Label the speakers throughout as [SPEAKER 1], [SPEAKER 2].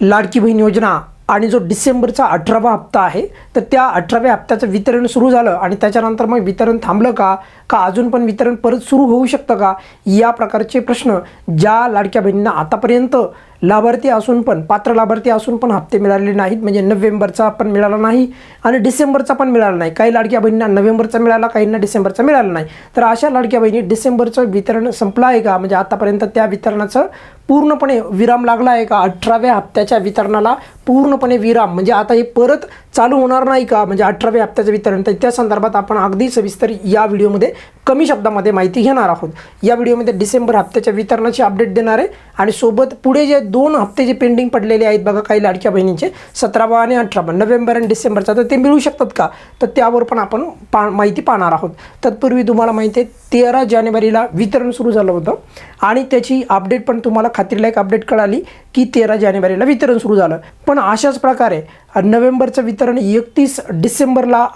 [SPEAKER 1] लाडकी बहीण योजना आणि जो डिसेंबरचा अठरावा हप्ता आहे तर त्या अठराव्या हप्त्याचं वितरण सुरू झालं आणि त्याच्यानंतर मग वितरण थांबलं का? का अजून पण वितरण परत सुरू होऊ शकतं का? या प्रकारचे प्रश्न ज्या लाडक्या बहिणींना आतापर्यंत लाभार्थी असून पण पात्र लाभार्थी असून पण हप्ते मिळालेले नाहीत. म्हणजे नोव्हेंबरचा पण मिळाला नाही आणि डिसेंबरचा पण मिळाला नाही. काही लाडक्या बहिणींना नोव्हेंबरचा मिळाला काहींना डिसेंबरचा मिळाला नाही. तर अशा लाडक्या बहिणी डिसेंबरचं वितरण संपलं आहे का? म्हणजे आतापर्यंत त्या वितरणाचं पूर्णपणे विराम लागला आहे का? अठराव्या हप्त्याच्या वितरणाला पूर्णपणे विराम. म्हणजे आता हे परत चालू होणार नाही का? म्हणजे अठराव्या हप्त्याचं वितरण. तर त्या संदर्भात आपण अगदी सविस्तर या व्हिडिओमध्ये कमी शब्दामध्ये माहिती घेणार आहोत. या व्हिडिओमध्ये डिसेंबर हप्त्याच्या वितरणाची अपडेट देणार आहे. आणि सोबत पुढे जे दोन हप्ते जे पेंडिंग पडलेले आहेत बघा काही लाडक्या बहिणींचे सतरावा आणि अठरावा नोव्हेंबर आणि डिसेंबरचा. तर ते मिळू शकतात का? तर त्यावर पण आपण पा माहिती पाहणार आहोत. तत्पूर्वी तुम्हाला माहिती आहे तेरा जानेवारीला वितरण सुरू झालं होतं. आणि त्याची अपडेट पण तुम्हाला खात्रीलायक अपडेट कळाली की तेरा जानेवारीला वितरण सुरू झालं. पण अशाच प्रकारे नोव्हेंबरचं वितरण एकतीस डिसेंबरला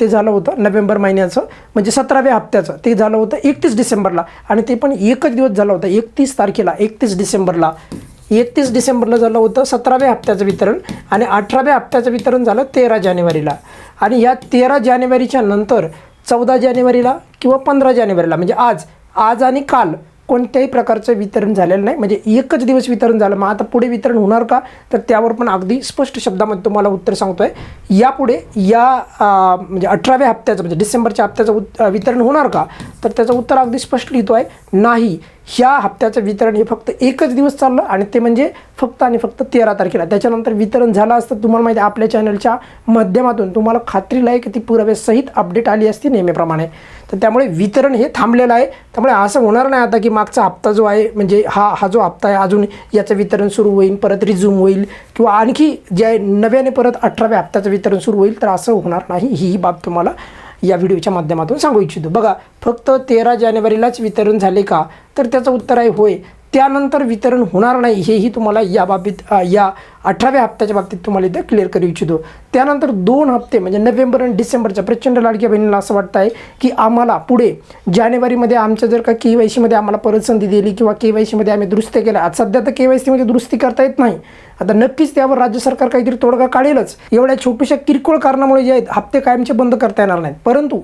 [SPEAKER 1] ते झालं होतं नोव्हेंबर महिन्याचं म्हणजे सतराव्या हप्त्याचं. ते झालं होतं एकतीस डिसेंबरला. आणि ते पण एकच दिवस झालं होतं एकतीस तारखेला एकतीस डिसेंबरला. एकतीस डिसेंबरला झालं होतं सतराव्या हप्त्याचं वितरण आणि अठराव्या हप्त्याचं वितरण झालं तेरा जानेवारीला. आणि या तेरा जानेवारीच्या नंतर चौदा जानेवारीला किंवा पंधरा जानेवारीला म्हणजे आज आज आणि काल कोणत्याही प्रकारचं वितरण झालेलं नाही. म्हणजे एकच दिवस वितरण झालं. मग आता पुढे वितरण होणार का? तर त्यावर पण अगदी स्पष्ट शब्दामध्ये तुम्हाला उत्तर सांगतोय. यापुढे या म्हणजे अठराव्या हप्त्याचं म्हणजे डिसेंबरच्या हप्त्याचं उत वितरण होणार का? तर त्याचं उत्तर अगदी स्पष्ट लिहितो आहे. नाही. ह्या हप्त्याचं वितरण हे फक्त एकच दिवस चाललं आणि ते म्हणजे फक्त आणि फक्त तेरा तारखेला. त्याच्यानंतर वितरण झालं असतं तुम्हाला माहिती आहे आपल्या चॅनलच्या माध्यमातून तुम्हाला खात्रीलायक ती पुराव्यासहित अपडेट आली असती नेहमीप्रमाणे. तर त्यामुळे वितरण हे थांबलेलं आहे. त्यामुळे असं होणार नाही आता की मागचा हप्ता जो आहे म्हणजे हा हा जो हप्ता आहे अजून याचं वितरण सुरू होईल परत रिझ्यूम होईल किंवा आणखी जे आहे नव्याने परत अठराव्या हप्त्याचं वितरण सुरू होईल तर असं होणार नाही. ही बाब तुम्हाला या व्हिडिओच्या माध्यमातून सांगू इच्छितो. बघा फक्त तेरा जानेवारीलाच वितरण झाले का? तर त्याचं उत्तर आहे होय. त्यानंतर वितरण होणार नाही हेही तुम्हाला या बाबतीत या अठराव्या हप्त्याच्या बाबतीत तुम्हाला इथं क्लिअर करू इच्छितो. त्यानंतर दोन हप्ते म्हणजे नोव्हेंबर आणि डिसेंबरच्या प्रचंड लाडक्या बहिणीला असं वाटतं आहे की आम्हाला पुढे जानेवारीमध्ये आमच्या जर का के वाय सीमध्ये आम्हाला परत संधी दिली किंवा के वाय सीमध्ये आम्ही दुरुस्ती केल्या आज सध्या तर के वाय सीमध्ये दुरुस्ती करता येत नाही. आता नक्कीच त्यावर राज्य सरकार काहीतरी तोडगा काढेलच. एवढ्या छोट्याशा किरकोळ कारणामुळे जे आहेत हप्ते कायमचे बंद करता येणार नाहीत. परंतु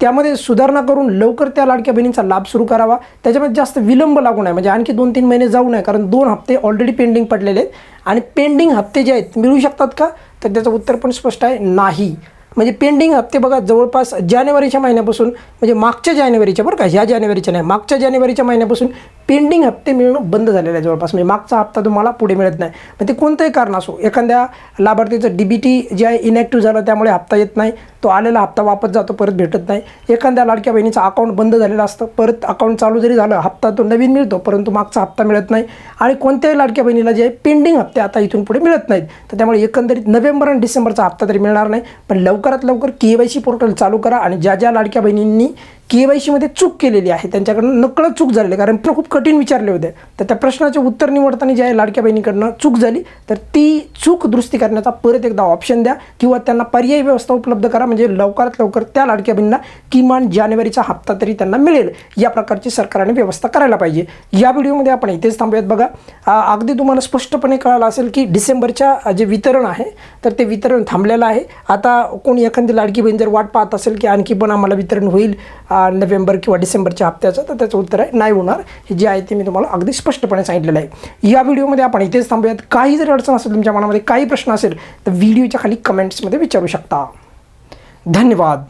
[SPEAKER 1] त्यामध्ये सुधारणा करून लवकर त्या लाडक्या बहिणींचा लाभ सुरू करावा. त्याच्यामध्ये जास्त विलंब लागू नये. म्हणजे आणखी दोन तीन महिने जाऊ नये कारण दोन हप्ते ऑलरेडी पेंडिंग पडलेले आहेत. आणि पेंडिंग हप्ते जे आहेत मिळू शकतात का? तर त्याचं उत्तर पण स्पष्ट आहे नाही. म्हणजे पेंडिंग हप्ते बघा जवळपास जानेवारीच्या महिन्यापासून म्हणजे मागच्या जानेवारीच्या बरं का ह्या जानेवारीच्या नाही मागच्या जानेवारीच्या महिन्यापासून पेंडिंग हप्ते मिळणं बंद झालेलं आहे जवळपास. म्हणजे मागचा हप्ता तुम्हाला पुढे मिळत नाही. मग ते कोणतंही कारण असो एखाद्या लाभार्थीचं डी बी टी जे आहे इनॅक्टिव्ह झालं त्यामुळे हप्ता येत नाही. तो आलेला हप्ता वापस जातो परत भेटत नाही. एखाद्या लाडक्या बहिणीचं अकाउंट बंद झालेलं असतं परत अकाउंट चालू जरी झालं हप्ता तो नवीन मिळतो परंतु मागचा हप्ता मिळत नाही. आणि कोणत्याही लाडक्या बहिणीला जे आहे पेंडिंग हप्ते आता इथून पुढे मिळत नाहीत. तर त्यामुळे एकंदरीत नोव्हेंबर आणि डिसेंबरचा हप्ता तरी मिळणार नाही. पण लवकरात लवकर के वाय सी पोर्टल चालू करा आणि ज्या ज्या लाडक्या बहिणींनी के वाय सीमध्ये चूक केलेली आहे. त्यांच्याकडनं नकळत चूक झालेली आहे. कारण खूप कठीण विचारले होते. तर त्या प्रश्नाचे उत्तर निवडताना जे आहे लाडक्या बहिणीकडनं चूक झाली तर ती चूक दुरुस्ती करण्याचा परत एकदा ऑप्शन द्या किंवा त्यांना पर्यायी व्यवस्था उपलब्ध करा. म्हणजे लवकरात लवकर त्या लाडक्या बहिणींना किमान जानेवारीचा हप्ता तरी त्यांना मिळेल. या प्रकारची सरकारने व्यवस्था करायला पाहिजे. या व्हिडिओमध्ये आपण इथेच थांबूयात. बघा अगदी तुम्हाला स्पष्टपणे कळालं असेल की डिसेंबरच्या जे वितरण आहे तर ते वितरण थांबलेलं आहे. आता कोणी एखादी लाडकी बहीण जर वाट पाहत असेल की आणखी पण आम्हाला वितरण होईल नोव्हेंबर किंवा डिसेंबरच्या हप्त्याचं तर त्याचं उत्तर आहे नाही होणार. हे जे आहे ते मी तुम्हाला अगदी स्पष्टपणे सांगितलेलं आहे. या व्हिडिओमध्ये आपण इथेच थांबूयात. काही जरी अडचण असेल तुमच्या मनामध्ये काही प्रश्न असेल तर व्हिडिओच्या खाली कमेंट्समध्ये विचारू शकता. धन्यवाद.